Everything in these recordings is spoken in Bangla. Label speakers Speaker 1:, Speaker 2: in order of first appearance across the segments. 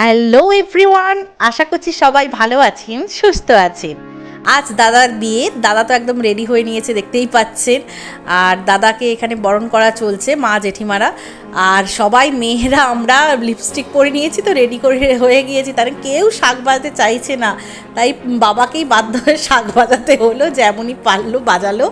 Speaker 1: হ্যালো এভরিওয়ান আশা করছি সবাই ভালো আছেন, সুস্থ আছেন। আজ দাদার বিয়ে, দাদা তো একদম রেডি হয়ে নিয়েছে, দেখতেই পাচ্ছেন। আর দাদাকে এখানে বরণ করা চলছে, মা জেঠিমারা। আর সবাই মেয়েরা, আমরা লিপস্টিক পরে নিয়েছি তো রেডি করে হয়ে গিয়েছি। তার কেউ শাক বাজাতে চাইছে না। তাই বাবাকেই বাধ্য হয়ে শাক বাজাতে হলো, যেমনই পারল, বাজালো।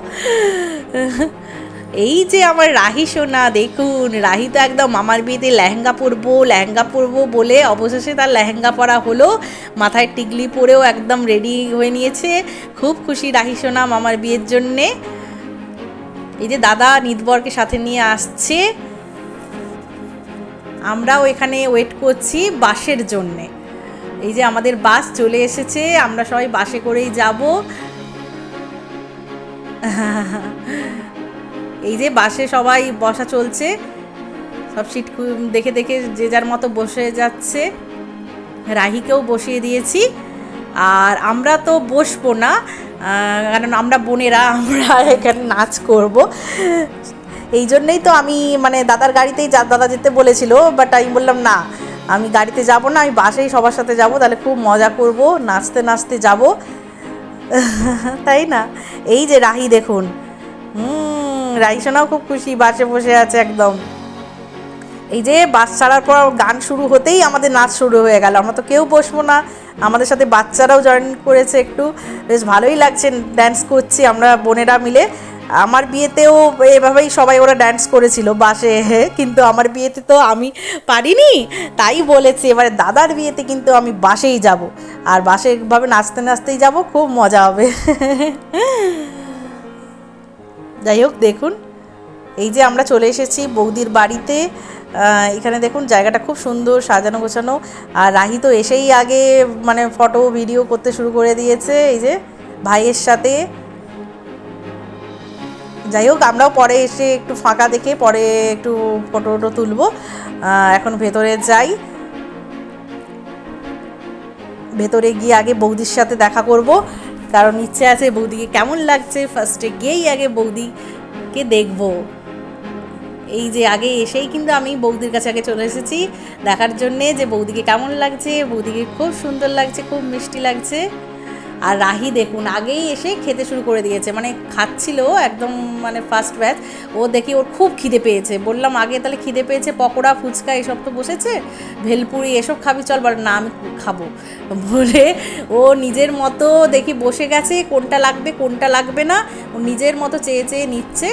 Speaker 1: এই যে আমার রাহি সোনা, দেখুন, রাহি তো একদম মামার বিয়েতে লেহেঙ্গা পরবো লেহেঙ্গা পরবো বলে অবশেষে তার লেহেঙ্গা পরা হলো। মাথায় টিকলি পরেও একদম রেডি হয়ে নিয়েছে। খুব খুশি রাহি সোনা মামার বিয়ের জন্যে। এই যে দাদা নিদবরকে সাথে নিয়ে আসছে। আমরাও এখানে ওয়েট করছি বাসের জন্যে। এই যে আমাদের বাস চলে এসেছে, আমরা সবাই বাসে করেই যাব। এই যে বাসে সবাই বসা চলছে, সব সিট দেখে দেখে যে যার মতো বসে যাচ্ছে। রাহিকেও বসিয়ে দিয়েছি। আর আমরা তো বসবো না কারণ আমরা বোনেরা, আমরা এখানে নাচ করব। এই জন্যই তো আমি মানে দাদার গাড়িতেই যা দাদা যেতে বলেছিল বাট আমি বললাম, না, আমি গাড়িতে যাব না, আমি বাসেই সবার সাথে যাব, তাহলে খুব মজা করব, নাচতে নাচতে যাব। তাই না? এই যে রাহি, দেখুন। হুম রাইসোনাও খুব খুশি, বাসে বসে আছে একদম। এই যে বাস ছাড়ার পর গান শুরু হতেই আমাদের নাচ শুরু হয়ে গেল। আমরা তো কেউ বসবো না। আমাদের সাথে বাচ্চারাও জয়েন করেছে একটু। বেশ ভালোই লাগছে ড্যান্স করছি আমরা বোনেরা মিলে। আমার বিয়েতেও এভাবেই সবাই ওরা ড্যান্স করেছিল বাসে, কিন্তু আমার বিয়েতে তো আমি পারিনি। তাই বলেছি, এবারে দাদার বিয়েতে কিন্তু আমি বাসেই যাব। আর বাসে এভাবে নাচতে নাচতেই যাব, খুব মজা হবে। যাই হোক, দেখুন, এই যে আমরা চলে এসেছি বৌদির বাড়িতে। এখানে দেখুন, জায়গাটা খুব সুন্দর, সাজানো গোছানো। আর রাহি তো এসেই আগে মানে ফটো, ভিডিও করতে শুরু করে দিয়েছে, এই যে ভাইয়ের সাথে। যাই হোক, আমরাও পরে এসে একটু ফাঁকা দেখে পরে একটু ফটো টটো তুলবো। এখন ভেতরে যাই। ভেতরে গিয়ে আগে বৌদির সাথে দেখা করব। কারণ ইচ্ছে আছে বৌদিকে কেমন লাগছে? ফার্স্টে গিয়েই আগে বৌদিকে দেখব। এই যে আগে এসেই কিন্তু আমি বৌদির কাছে আগে চলে এসেছি। দেখার জন্যে যে বৌদিকে কেমন লাগছে, বৌদিকে খুব সুন্দর লাগছে, খুব মিষ্টি লাগছে। আর রাহি দেখুন, আগেই এসে খেতে শুরু করে দিয়েছে। মানে খাচ্ছিল একদম মানে ফার্স্ট ব্যাচ ও দেখি ওর খুব খিদে পেয়েছে। বললাম, আগে তাহলে খিদে পেয়েছে, পকোড়া, ফুচকা এসব তো বসেছে। ভেলপুরি এসব খাবি, চল বল, না, আমি খাব। বলে ও নিজের মতো দেখি বসে গেছে, কোনটা লাগবে কোনটা লাগবে না। ও নিজের মতো চেয়ে চেয়ে নিচ্ছে।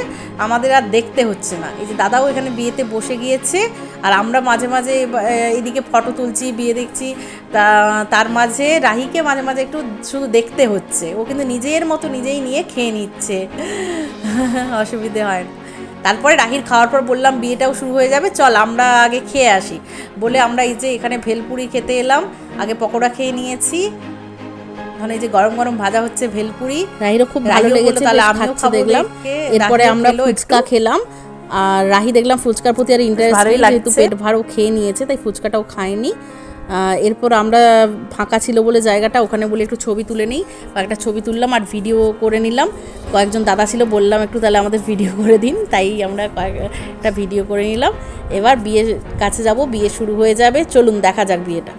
Speaker 1: আমাদের আর দেখতে হচ্ছে না। এই যে দাদাও এখানে বিয়েতে বসে গিয়েছে। আর আমরা মাঝে মাঝে এদিকে ফটো তুলছি, বিয়ে দেখছি। তা তার মাঝে রাহিকে মাঝে মাঝে একটু শুধু দেখতে হচ্ছে। ও কিন্তু নিজের মতো নিজেই নিয়ে খেয়ে নিচ্ছে। অসুবিধে হয় না। তারপরে রাহির খাওয়ার পর বললাম বিয়েটাও শুরু হয়ে যাবে চল আমরা আগে খেয়ে আসি। বলে আমরা এই যে এখানে ভেলপুরি খেতে এলাম আগে পকোড়া খেয়ে নিয়েছি। এখন এই যে গরম গরম ভাজা হচ্ছে ভেলপুরি।
Speaker 2: রাহিরও খুব ভালো লেগেছে
Speaker 1: তাহলে আমিও খাব
Speaker 2: দেখলাম। এরপরে আমরা ফুচকা খেলাম। আর রাহি দেখলাম ফুচকার প্রতি আর ইন্টারেস্ট যেহেতু পেট ভারও খেয়ে নিয়েছে তাই ফুচকাটাও খায়নি। এরপর আমরা ফাঁকা ছিল বলে জায়গাটা, ওখানে বলে একটু ছবি তুলে নিই। কয়েকটা ছবি তুললাম আর ভিডিও করে নিলাম। কয়েকজন দাদা ছিল, বললাম একটু তাহলে আমাদের ভিডিও করে দিন। তাই আমরা একটা ভিডিও করে নিলাম। এবার বিয়ের কাছে যাব, বিয়ে শুরু হয়ে যাবে। চলুন, দেখা যাক বিয়েটা।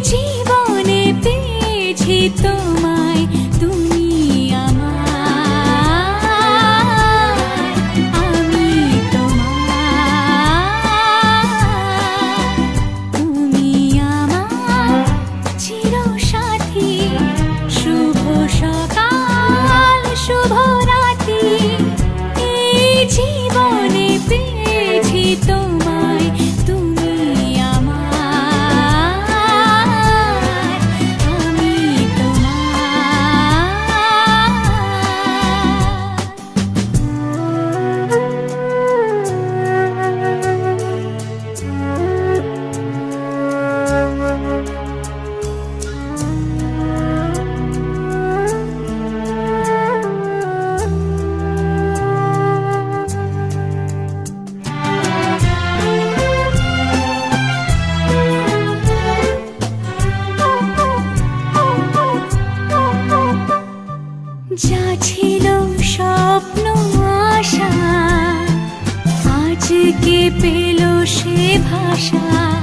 Speaker 3: জীবনে পেয়েছি তোমায় যা স্বপ্ন আজকে সে ভাষা?